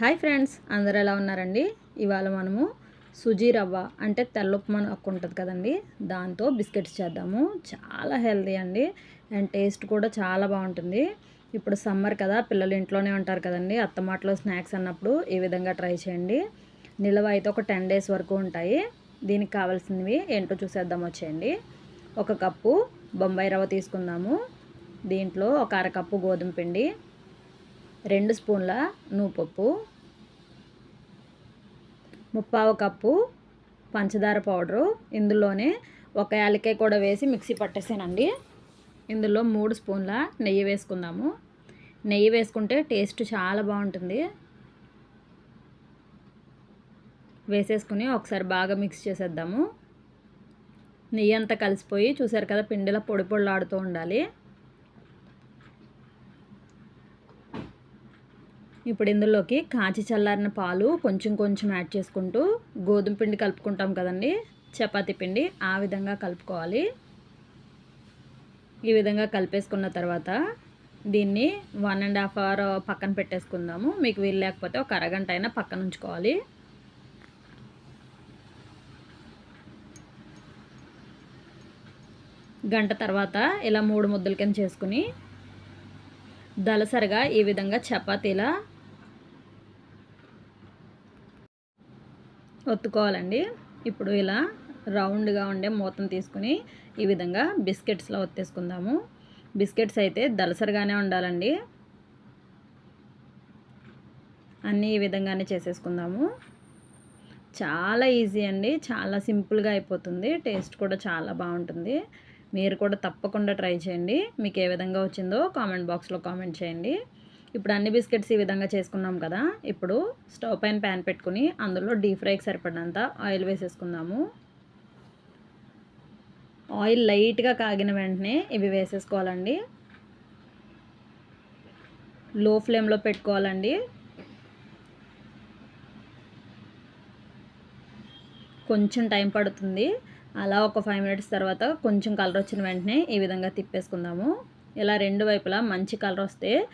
Hi friends అందరు ఎలా ఉన్నారండి? ఇవాళ మనము సుజీ రవ్వ అంటే తెల్లప్మా ఉంటుంది కదండి దాంతో బిస్కెట్స్ చేద్దాము. చాలా హెల్తీ అండి అండ్ టేస్ట్ కూడా చాలా బాగుంటుంది. ఇప్పుడు సమ్మర్ కదా పిల్లలు ఇంట్లోనే ఉంటారు కదండి అత్తమాటలో స్నాక్స్ అన్నప్పుడు ఈ విధంగా ట్రై చేయండి. నిల్వ అయితే ఒక టెన్ డేస్ వరకు ఉంటాయి. దీనికి కావాల్సినవి ఏంటో చూసేద్దాం వచ్చేయండి. ఒక కప్పు బొంబాయి రవ్వ తీసుకుందాము. దీంట్లో ఒక అరకప్పు గోధుమ పిండి రెండు స్పూన్ల నూపప్పు ముప్పావు కప్పు పంచదార పౌడరు. ఇందులోనే ఒక యాలకాయ కూడా వేసి మిక్సీ పట్టేసానండి. ఇందులో మూడు స్పూన్ల నెయ్యి వేసుకుందాము. నెయ్యి వేసుకుంటే టేస్ట్ చాలా బాగుంటుంది. వేసేసుకుని ఒకసారి బాగా మిక్స్ చేసేద్దాము. నెయ్యి అంతా కలిసిపోయి చూసారు కదా పిండిలో పొడి పొడిలాడుతూ ఉండాలి. ఇప్పుడు ఇందులోకి కాచి చల్లారిన పాలు కొంచెం కొంచెం యాడ్ చేసుకుంటూ గోధుమ పిండి కలుపుకుంటాం కదండి. చపాతీ పిండి ఆ విధంగా కలుపుకోవాలి. ఈ విధంగా కలిపేసుకున్న తర్వాత దీన్ని వన్ అండ్ హాఫ్ అవర్ పక్కన పెట్టేసుకుందాము. మీకు వీలు లేకపోతే ఒక అరగంట అయినా పక్కన ఉంచుకోవాలి. గంట తర్వాత ఇలా మూడు ముద్దల కింద చేసుకుని దలసరిగా ఈ విధంగా చపాతీలా ఒత్తుకోవాలండి. ఇప్పుడు ఇలా రౌండ్గా ఉండే మూతను తీసుకుని ఈ విధంగా బిస్కెట్స్లో ఒత్తేసుకుందాము. బిస్కెట్స్ అయితే దలసరిగానే ఉండాలండి. అన్నీ ఈ విధంగానే చేసేసుకుందాము. చాలా ఈజీ అండి. చాలా సింపుల్గా అయిపోతుంది. టేస్ట్ కూడా చాలా బాగుంటుంది. మీరు కూడా తప్పకుండా ట్రై చేయండి. మీకు ఏ విధంగా వచ్చిందో కామెంట్ బాక్స్లో కామెంట్ చేయండి. ఇప్పుడు అన్ని బిస్కెట్స్ ఈ విధంగా చేసుకున్నాం కదా. ఇప్పుడు స్టవ్ పైన ప్యాన్ పెట్టుకుని అందులో డీప్ ఫ్రైకి సరిపడినంత ఆయిల్ వేసేసుకుందాము. ఆయిల్ లైట్గా కాగిన వెంటనే ఇవి వేసేసుకోవాలండి. లో ఫ్లేమ్లో పెట్టుకోవాలండి. కొంచెం టైం పడుతుంది. అలా ఒక ఫైవ్ మినిట్స్ తర్వాత కొంచెం కలర్ వచ్చిన వెంటనే ఈ విధంగా తిప్పేసుకుందాము. ఇలా రెండు వైపులా మంచి కలర్ వస్తే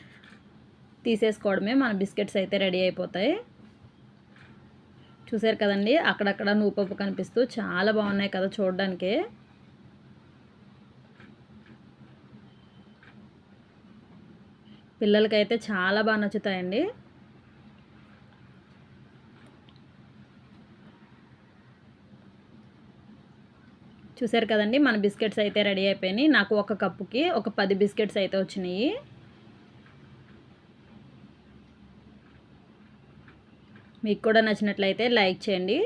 తీసేసుకోవడమే మన బిస్కెట్స్ అయితే రెడీ అయిపోతాయి. చూసారు కదండి అక్కడక్కడ నూపప్పు కనిపిస్తూ చాలా బాగున్నాయి కదా చూడడానికి. పిల్లలకైతే చాలా బాగా నచ్చుతాయండి. చూసారు కదండి మన బిస్కెట్స్ అయితే రెడీ అయిపోయినాయి. నాకు ఒక కప్పుకి ఒక పది బిస్కెట్స్ అయితే వచ్చినాయి. మీకు కూడా నచ్చినట్లయితే లైక్ చేయండి.